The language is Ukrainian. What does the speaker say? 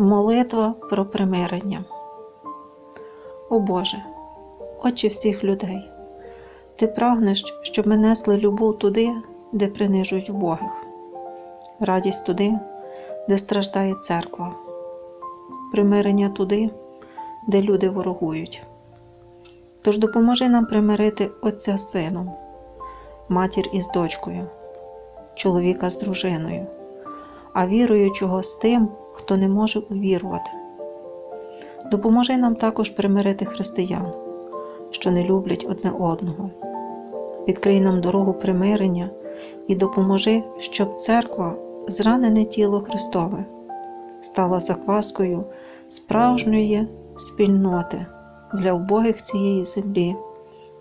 Молитва про примирення. О Боже, очі всіх людей, Ти прагнеш, щоб ми несли любов туди, де принижують убогих, радість туди, де страждає церква, примирення туди, де люди ворогують. Тож допоможи нам примирити Отця з сином, матір із дочкою, чоловіка з дружиною, а віруючого з тим, хто не може увірувати. Допоможи нам також примирити християн, що не люблять одне одного. Відкрий нам дорогу примирення і допоможи, щоб церква, зранене тіло Христове, стала закваскою справжньої спільноти для убогих цієї землі